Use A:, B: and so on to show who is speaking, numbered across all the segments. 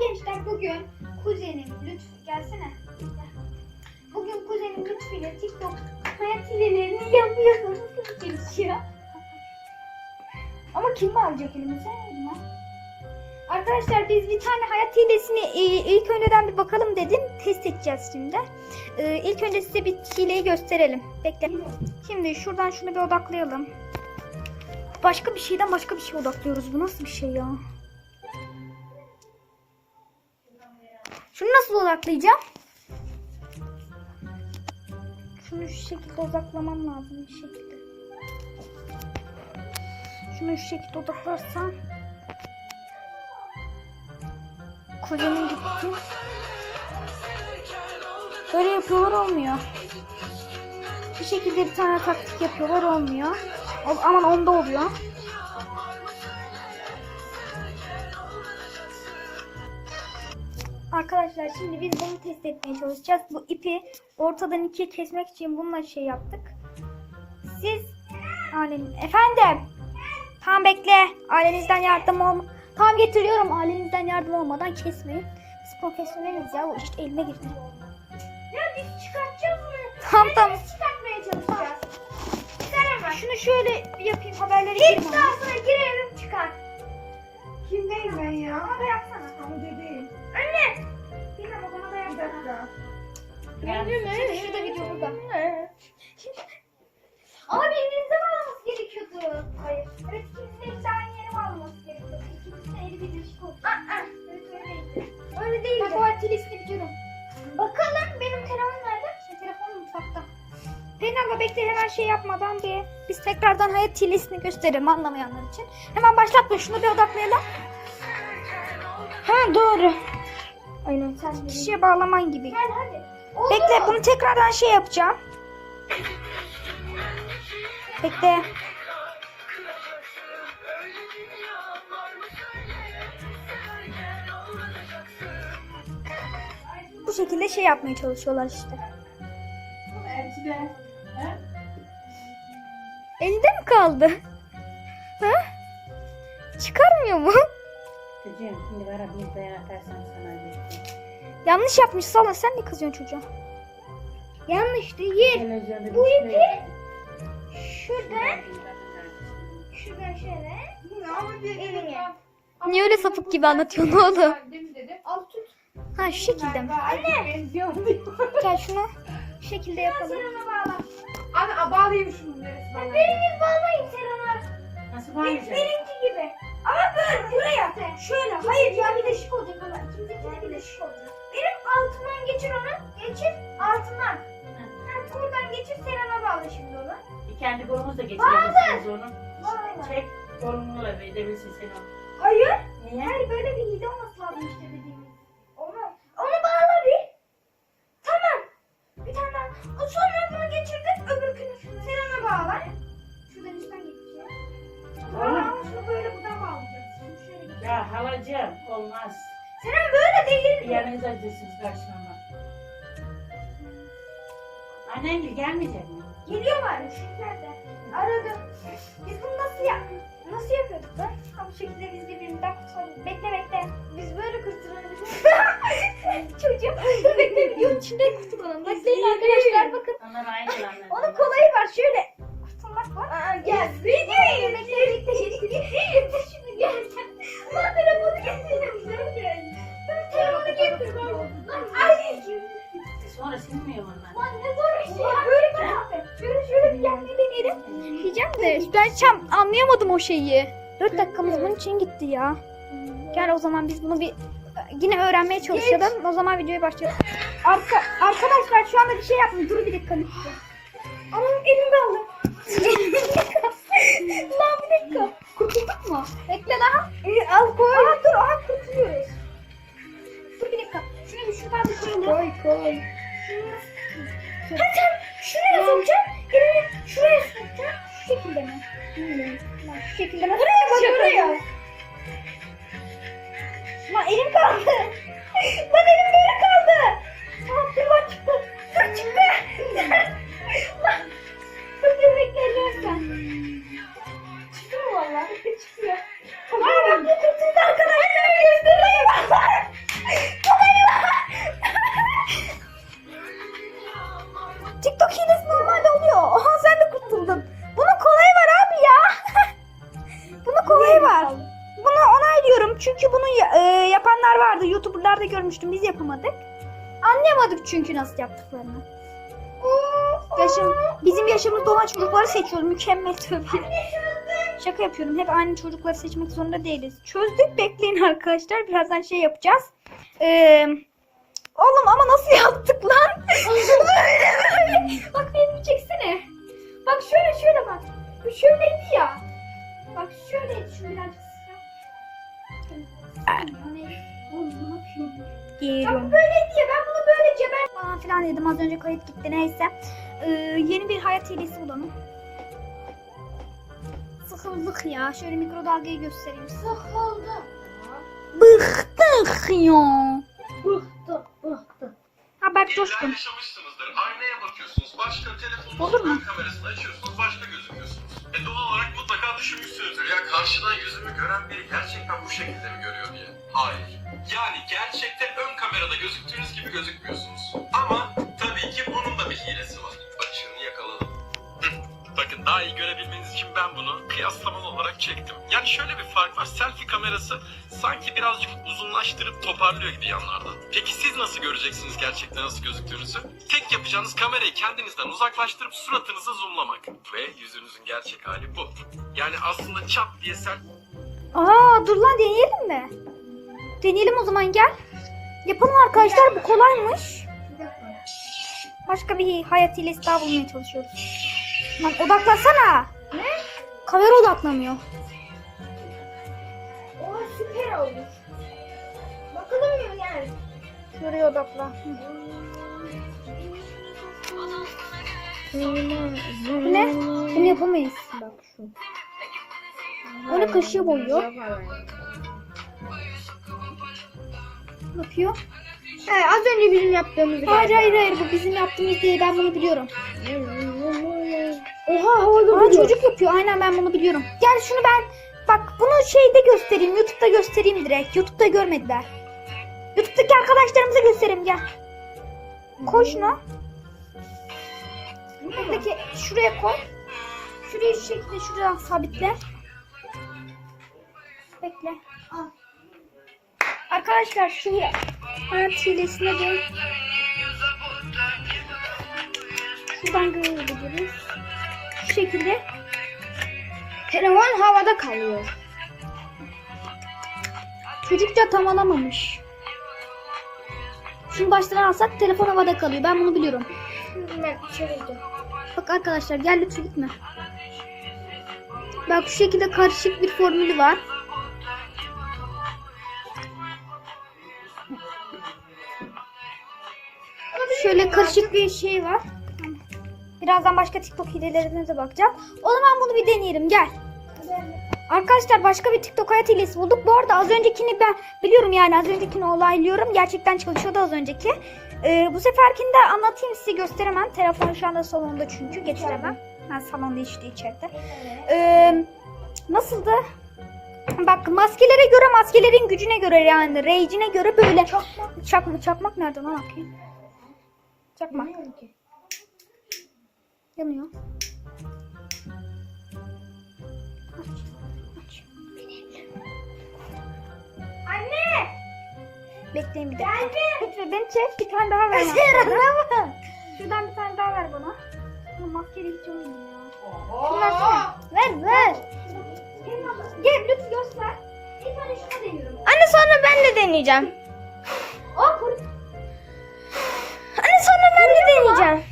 A: gençler bugün kuzenim Lütfü gelsene. Gel. Bugün kuzenim Lütfü ile TikTok hayat hilelerini yapıyoruz. Gelişiyor? Ama kim alacak elimize? Arkadaşlar biz bir tane hayat hilesini e, ilk önceden bir bakalım dedim. Test edeceğiz şimdi. E, İlk önce size bir hileyi gösterelim. Bekle. Şimdi şuradan şunu bir odaklayalım. Başka bir şeyden başka bir şey odaklıyoruz. Bu nasıl bir şey ya? Şunu nasıl odaklayacağım? Şunu şu şekilde odaklamam lazım bir şekilde. Şunu şu şekilde odaklarsam. Kuzenim gitti. Böyle yapıyorlar olmuyor. Bir şekilde bir tane taktik yapıyorlar olmuyor. Aman onda oluyor. Arkadaşlar şimdi biz bunu test etmeye çalışacağız. Bu ipi ortadan ikiye kesmek için bununla şey yaptık. Siz Alem efendim. Tamam bekle. Ailenizden yardım olma. Tamam getiriyorum. Ailenizden yardım olmadan kesmeyin. Biz profesyoneliz ya. O işte elime girdi.
B: Ya biz çıkartacağız mı?
A: Tamam tamam.
B: Biz çıkartmaya çalışacağız. Sen hemen.
A: Şunu şöyle bir yapayım haberleri
B: Git
A: gireyim ama.
B: daha sonra girelim çıkar. Kimdeyim ben ya? Bana da yapsana. Tamam bebeğim. Anne. Bilmem o bana da yapsana.
A: Şimdi şurada video burada.
B: Ama birbirinize bağlaması gerekiyordu. Hayır. Evet ikimizin de aynı yere bağlaması gerekiyordu. İkimizin eli bir değişik oldu. Aa, evet öyleydi. Öyle değildi.
A: Bak o atilesini biliyorum.
B: Bakalım benim telefon nerede?
A: Şey, telefon mutfakta. Pelin abla bekle hemen şey yapmadan bir biz tekrardan hayat hilesini gösterelim anlamayanlar için. Hemen başlatma şunu bir odaklayalım. Ha doğru.
B: Aynen sen.
A: Kişiye bağlaman gibi.
B: Gel hadi. Oldu.
A: Bekle bunu tekrardan şey yapacağım. Bekle. Bu şekilde şey yapmaya çalışıyorlar işte. Elinde mi kaldı? Ha? Çıkarmıyor mu?
C: Çocuğum şimdi bana bir dayak atarsan sana bir
A: Yanlış yapmış Sala sen ne kızıyorsun çocuğa? Yanlış değil.
C: Televizyonda
B: Bu
C: bir
B: ipi şuradan
C: şey-
B: şuradan şöyle evine.
A: Niye öyle sapık gibi anlatıyorsun oğlum?
B: Al tut.
A: Ha şu şekilde mi?
B: Anne.
A: Gel şunu şu şekilde yapalım.
B: Sen ona bağla.
D: Anne bağlayayım şunu neresi bana.
B: Biriniz bağlayın sen ona.
C: Nasıl
B: Bir,
C: bağlayacağım?
B: benimki gibi. Ama böyle buraya. Şöyle. Hayır ya bir de şık olacak ama. İkimizinki de bir de şık olacak. Benim altından geçir onu. Geçir altından. Ha, buradan geçir sen ona bağla şimdi onu.
C: Bir kendi kolumuzla geçirebilirsiniz onu.
B: Bağla.
C: Çek kolunu edebilirsin.
B: Hayır.
C: Niye?
B: Hayır
C: acısınız karşıma. Annen gibi gelmeyecek mi?
B: Geliyorlar. Nerede? Aradım. Biz bunu nasıl yap nasıl yapıyorduk da? Ha, bu şekilde biz birbirimizden kurtulalım. Bekle bekle. Biz böyle kurtulalım. Çocuğum. Bekle videonun içinde kurtulalım. Bekleyin arkadaşlar bakın.
C: Onlar aynı lanlar.
B: Onun kolayı var şöyle. Kurtulmak var. Aa, gel. Videoyu bekle bekle.
A: De ben tam anlayamadım o şeyi. 4 dakikamız bunun için gitti ya. Gel o zaman biz bunu bir yine öğrenmeye çalışalım. O zaman videoya başlayalım. Arka, arkadaşlar şu anda bir şey yapmıyor. Dur bir dakika. lütfen.
B: Anam elim kaldı.
A: Lan bir dakika. Kurtulduk mu? Bekle daha.
B: Ee, al koy. Aa dur aha kurtuluyoruz.
A: Dur bir dakika. Şunu bir şuradan bir koyalım.
B: Koy koy. Hadi şuraya sokacaksın. Elini şuraya sokacaksın.
A: Şu şekilde mi? Lan şu şekilde nasıl
B: Buraya bak buraya. Lan elim kaldı. Lan elim
A: yapanlar vardı. Youtuber'larda görmüştüm. Biz yapamadık. Anlayamadık çünkü nasıl yaptıklarını. Yaşım, bizim yaşımızda olan çocukları seçiyoruz. Mükemmel tabii. Şaka yapıyorum. Hep aynı çocukları seçmek zorunda değiliz. Çözdük. Bekleyin arkadaşlar. Birazdan şey yapacağız. Ee, oğlum ama nasıl yaptık lan? bak beni çeksene. Bak şöyle şöyle bak. Bu şöyleydi ya. Bak şöyleydi. Şunu birazcık Geliyorum. Böyleydi ya ben bunu böyle cebel falan filan dedim az önce kayıt gitti neyse. Ee, yeni bir hayat hilesi bulalım. Sıkıldık ya. Şöyle mikrodalgayı göstereyim. Sıkıldık. Bıktık ya.
C: Bıktı, bıktı.
A: Haber
E: İlla
A: coşkun.
E: yaşamışsınızdır. Aynaya bakıyorsunuz. Başka telefonunuzun
A: Olur mu?
E: kamerasını açıyorsunuz. Yani gerçekte ön kamerada gözüktüğünüz gibi gözükmüyorsunuz. Ama tabii ki bunun da bir hilesi var. Açığını yakaladım. Bakın daha iyi görebilmeniz için ben bunu kıyaslamalı olarak çektim. Yani şöyle bir fark var. Selfie kamerası sanki birazcık uzunlaştırıp toparlıyor gibi yanlardan. Peki siz nasıl göreceksiniz gerçekten nasıl gözüktüğünüzü? Tek yapacağınız kamerayı kendinizden uzaklaştırıp suratınızı zoomlamak. Ve yüzünüzün gerçek hali bu. Yani aslında çat diye selfie
A: Aa dur lan deneyelim mi? Deneyelim o zaman gel. Yapalım arkadaşlar bu kolaymış. Başka bir hayat hilesi daha bulmaya çalışıyoruz. Lan odaklasana. Ne? Kamera odaklamıyor.
B: Oha süper olmuş. Bakalım mı yani?
A: Şuraya odakla. Bu ne? Bunu yapamayız. Bak şu. Onu kaşığı boyuyor. Ne yapıyor?
B: He, az önce bizim yaptığımız
A: Hayır hayır hayır bu bizim yaptığımız değil ben bunu biliyorum.
B: Oha havada
A: Aa, çocuk yapıyor aynen ben bunu biliyorum. Gel şunu ben bak bunu şeyde göstereyim YouTube'da göstereyim direkt. YouTube'da görmediler. YouTube'daki arkadaşlarımıza göstereyim gel. Koy şunu. Buradaki şuraya koy. Şurayı şu şekilde şuradan sabitle. Bekle. Al. Arkadaşlar şu hayat hilesine de şuradan görebiliriz. Şu şekilde
B: Telefon havada kalıyor.
A: Çocukça tam alamamış. Şunu baştan alsak telefon havada kalıyor. Ben bunu biliyorum.
B: Ben çevirdim.
A: Bak arkadaşlar gel lütfen gitme. Bak şu şekilde karışık bir formülü var. Şöyle karışık bir şey var. Birazdan başka TikTok hilelerine de bakacağım. O zaman bunu bir deneyelim gel. Arkadaşlar başka bir TikTok hayat hilesi bulduk. Bu arada az öncekini ben biliyorum yani az öncekini olaylıyorum. Gerçekten çalışıyordu az önceki. Ee, bu seferkini de anlatayım size gösteremem. Telefon şu anda salonda çünkü getiremem. Ben salonda işte içeride. Ee, nasıldı? Bak maskelere göre maskelerin gücüne göre yani rage'ine göre böyle çakmak çakmak, çakmak nerede lan bakayım. Çakmak yanıyor. Aç. Aç.
B: Anne!
A: Bekleyin bir dakika. Lütfen beni çek bir tane daha ver. bana. Şuradan bir tane daha ver bana. Bu maskeli hiç olmuyor ya. Versene. Ver ver. Gel lütfen göster. Bir tane şuna deniyorum.
B: Anne sonra ben de deneyeceğim.
A: Aa
B: deneyeceğim.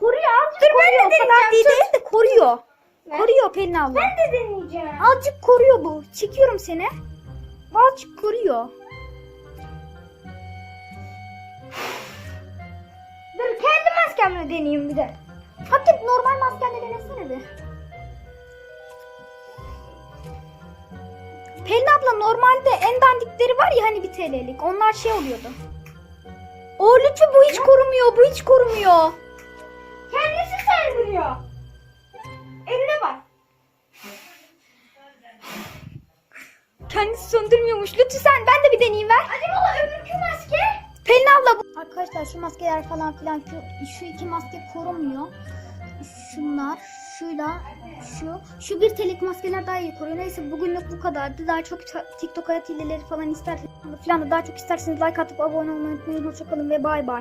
A: Koruyor azıcık
B: Dur, ben
A: koruyor.
B: de
A: O kadar
B: deneyeceğim,
A: değil, değil de koruyor. Koruyor Pelin abla.
B: Ben de deneyeceğim.
A: Azıcık koruyor bu. Çekiyorum seni. Azıcık koruyor.
B: Dur kendi maskemle deneyeyim bir de.
A: Hakikaten normal maskenle denesene bir. Pelin abla normalde en dandikleri var ya hani bir TL'lik. Onlar şey oluyordu. O lütfen bu hiç korumuyor. Bu hiç korumuyor.
B: Kendisi söndürüyor. Eline bak.
A: Kendisi söndürmüyormuş. Lütfen ben de bir deneyeyim ver.
B: Acaba öbürkü maske?
A: Pelin abla bu. Arkadaşlar şu maskeler falan filan şu, şu iki maske korumuyor. Şunlar şuyla şu. Şu bir telik maskeler daha iyi koruyor. Neyse bugünlük bu kadardı. Daha çok TikTok hayat hileleri falan isterseniz falan da daha çok isterseniz like atıp abone olmayı unutmayın. Hoşçakalın ve bay bay.